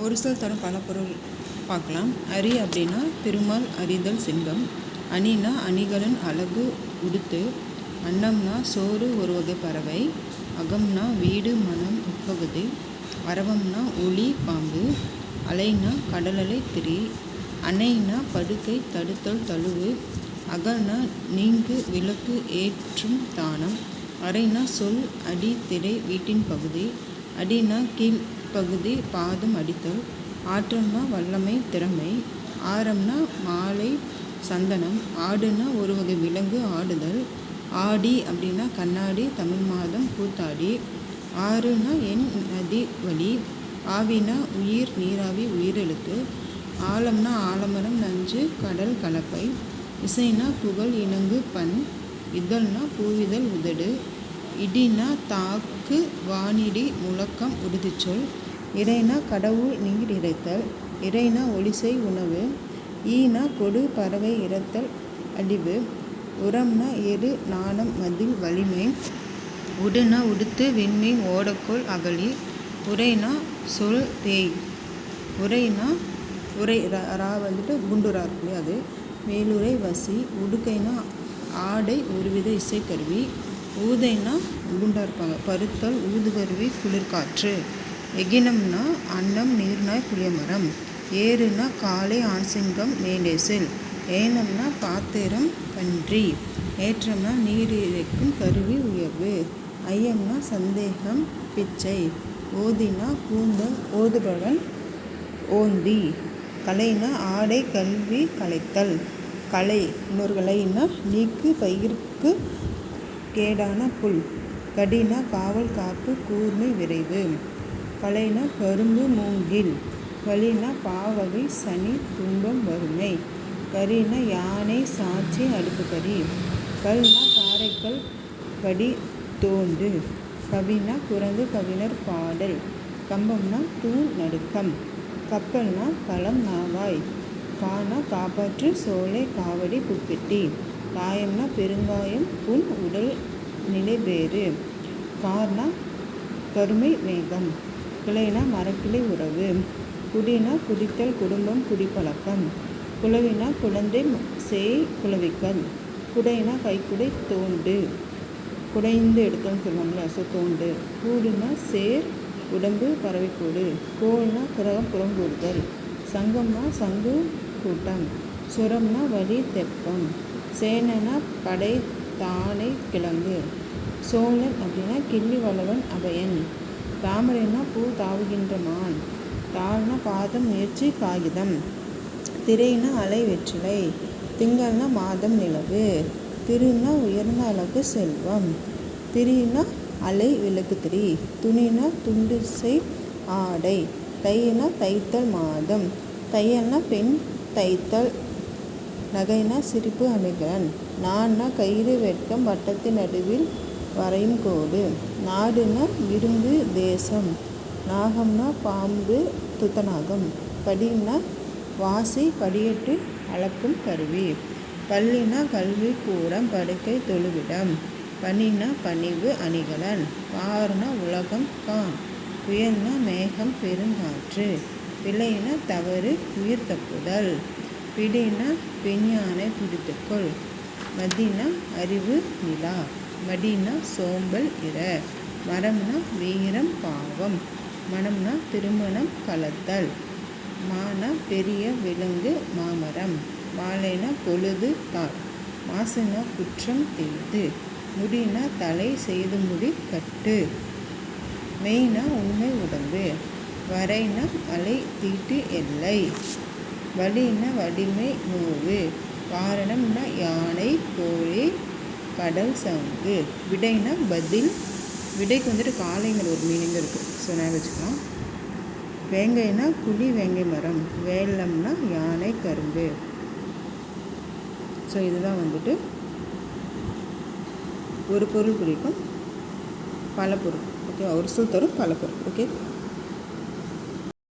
ஒரு சொல் தரும் பல பொருள் பார்க்கலாம். அரி அப்படின்னா திருமால் அறிதல் சிங்கம். அணினா அணிகளின் அழகு உடுத்து. அன்னம்னா சோறு ஒரு வகை பறவை. அகம்னா வீடு மனம் உட்பகுதி. அரவம்னா ஒளி பாம்பு. அலைனா கடலலை திரி. அணைனா படுக்கை தடுத்தல் தழுவு. அகனா நீங்கு விளக்கு ஏற்றும் தானம். அறைனா சொல் அடி திரை வீட்டின் பகுதி. அடினா பகுதி பாதம் அடித்தல். ஆற்றம்னா வல்லமை திறமை. ஆரம்னா மாலை சந்தனம். ஆடுனா ஒரு வகை விலங்கு ஆடுதல். ஆடி அப்படின்னா கண்ணாடி தமிழ் மாதம் கூத்தாடி ஆறுனா என் நதி வழி ஆவினா உயிர் நீராவி உயிரெழுத்து. ஆழம்னா ஆலமரம் நஞ்சு கடல் கலப்பை. இசைனா புகழ் இணங்கு பண். இதழ்னா பூவிதழ் உதடு. இடினா தாக்கு வானிடி முழக்கம் உறுதிச்சொல். இறைனா கடவுள் நீர் இறைத்தல் இறைனா ஒளிசை உணவு ஈனா கொடு பறவை இறத்தல் அழிவு உரம்னா எரு நாணம் மதில் வலிமை உடுனா உடுத்து விண்மீன் ஓடக்கோள் அகழி உரைனா சொல் தேய் உரைனா உரை ரா வந்துட்டு குண்டுரா இருக்கு அது? மேலுரை வசி உடுக்கைனா ஆடை ஒருவித இசைக்கருவி ஊதைனா குண்டா இருப்பாங்க. பருத்தல் ஊதுகருவி குளிர்காற்று. எகினம்னா அன்னம் நீர்நாய் புளியமரம். ஏறுனா காளை ஆண்சிங்கம் மேலேசில் ஏனம்னா பாத்திரம் பன்றி. ஏற்றம்னா நீர் இறைக்கும் கருவி உயர்வு. ஐயம்னா சந்தேகம் பிச்சை. ஓதினா கூந்தல் ஓதுபவன் ஓந்தி. கலைனா ஆடை கல்வி கலைத்தல். கலை இன்னொரு நீக்கு பயிருக்கு கேடான புல். கடினா காவல் காப்பு கூர்மை விரைவு. கலைனா கரும்பு மூங்கில் கலினா பாவகை சனி துன்பம் வறுமை கரினா யானை சாட்சி அடுப்புக்கறி கல்னா காரைக்கல் படி தோண்டு கவினா குரங்கு கவிஞர் பாடல் கம்பம்னா தூண் நடுக்கம் கப்பல்னா களம் நாவாய் கானா காப்பாற்று சோலை காவடி புப்பெட்டி காயம்னா பெருங்காயம் புண் உடல் நிலைபேறு கார்னா கருமை மேகம் கிளைனா மரக்கிளை உறவு. குடினா குடித்தல் குடும்பம் குடிப்பழக்கம். குளவினா குழந்தை சேய் குளவிக்கல் குடைனா கைக்குடை தோண்டு. குடைந்து எடுத்தோம்னு சொல்லுவாங்களே ஸோ தோண்டு. கூடுனா சேர் உடம்பு பறவைக்கூடு கோல்னா கிரகம் புறங்கூடுதல். சங்கம்னா சங்கு கூட்டம். சுரம்னா வலி தெப்பம். சேனனா படை தானை கிழங்கு சோழன் அப்படின்னா கிள்ளி வளவன் அபயன். தாமரைனா பூ தாவுகின்ற மான். தாழ்னா பாதம் முயற்சி காகிதம். திரைனா அலை வெற்றிலை. திங்கள்னா மாதம் நிலவு. திருனா உயர்ந்த அழகு செல்வம். திரினா அலை விளக்கு திரி. துணினா துண்டிசை ஆடை. தைனா தைத்தல் மாதம். தையல்னா பெண் தைத்தல். நகைனா சிரிப்பு அணிகலன் நான்னா கயிறு வெட்கம் வட்டத்தின் நடுவில் வரையும் கோடு. நாடுனா விருந்து தேசம். நாகம்னா பாம்பு துத்தநாகம். படின்னா வாசி படியட்டு அளக்கும் கருவி. பள்ளினா கல்வி கூடம் படுக்கை தொழுவிடம். பனினா பணிவு அணிகலன். பாருனா உலகம் கான் புயல்னா மேகம் பெருங்காற்று. பிழைனா தவறு உயிர் தப்புதல். பிடினா பெண்யானை பிடித்துக்கொள். மதினா அறிவு நிலா. வடினா சோம்பல் இர மரம்னா வீரம் பாவம் மனம்னா திருமணம் கலத்தல் மானா பெரிய விலங்கு மாமரம் மாலைனா பொழுது தாள் மாசுனா குற்றம் தீது முடினா தலை செய்து முடி கட்டு மெய்னா உண்மை உடம்பு வரைனா அலை தீட்டு எல்லை வலினா வலிமை நோவு காரணம்னா யானை கோழி கடல் சங்கு. விடைனா பதில். விடைக்கு வந்துட்டு காளைங்கிற ஒரு மீனிங் இருக்குது ஸோ நான் வச்சுக்கலாம். வேங்கைனா குழி வேங்கை மரம். வேலம்னா யானை கரும்பு. ஸோ இதுதான் வந்துட்டு ஒரு பொருள் குறிக்கும் பல பொருள். ஓகே ஒரு சொல் தரும் பல பொருள். ஓகே